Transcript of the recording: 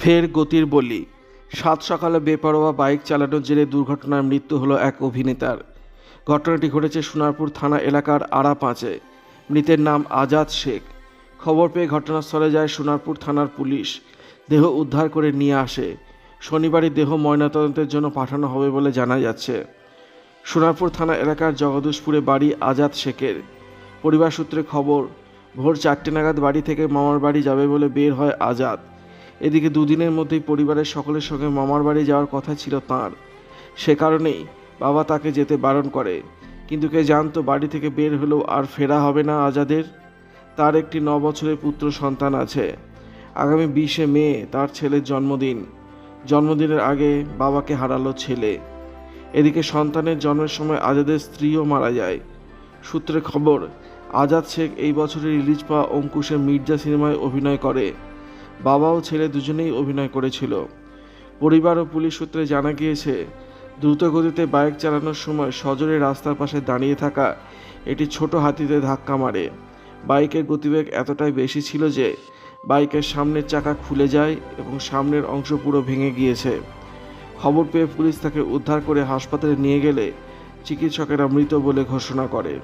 ফের গতির বলি। সাত সকালে বেপরোয়া বাইক চালানোর জেরে দুর্ঘটনায় মৃত্যু হলো এক অভিনেতার। ঘটনাটি ঘটেছে সোনারপুর থানা এলাকার আড়া পাঁচে। মৃতের নাম আজাদ শেখ। খবর পেয়ে ঘটনাস্থলে যায় সোনারপুর থানার পুলিশ। দেহ উদ্ধার করে নিয়ে আসে। শনিবারই দেহ ময়নাতদন্তের জন্য পাঠানো হবে বলে জানা যাচ্ছে। সোনারপুর থানা এলাকার জগদীশপুরে বাড়ি আজাদ শেখের। পরিবার সূত্রে খবর, ভোর চারটে নাগাদ বাড়ি থেকে মামার বাড়ি যাবে বলে বের হয় আজাদ। এদিকে দুদিনের মধ্যেই পরিবারের সকলের সঙ্গে মামার বাড়ি যাওয়ার কথা ছিল তার। সে কারণেই বাবা তাকে যেতে বারণ করে। কিন্তু কে জানতো বাড়ি থেকে বের হলেও আর ফেরা হবে না আজাদের? তার একটি ন বছরের পুত্র সন্তান আছে। আগামী বিশে মে তার ছেলের জন্মদিন। জন্মদিনের আগে বাবাকে হারালো ছেলে। এদিকে সন্তানের জন্মের সময় আজাদের স্ত্রীও মারা যায়। সূত্রে খবর, আজাদ শেখ এই বছরের রিলিজ পাওয়া অঙ্কুশে মির্জা সিনেমায় অভিনয় করে। বাবা ও ছেলে দুজনেই অভিনয় করেছিল। পরিবার ও পুলিশ সূত্রে জানা গিয়েছে, দ্রুতগতিতে বাইক চালানোর সময় সজোরে রাস্তার পাশে দাঁড়িয়ে থাকা একটি ছোট হাতিতে ধাক্কা মারে। বাইকের গতিবেগ এতটাই বেশি ছিল যে, বাইকের সামনের চাকা খুলে যায় এবং সামনের অংশ পুরো ভেঙে গিয়েছে। খবর পেয়ে পুলিশ তাকে উদ্ধার করে হাসপাতালে নিয়ে গেলে চিকিৎসকেরা মৃত বলে ঘোষণা করে।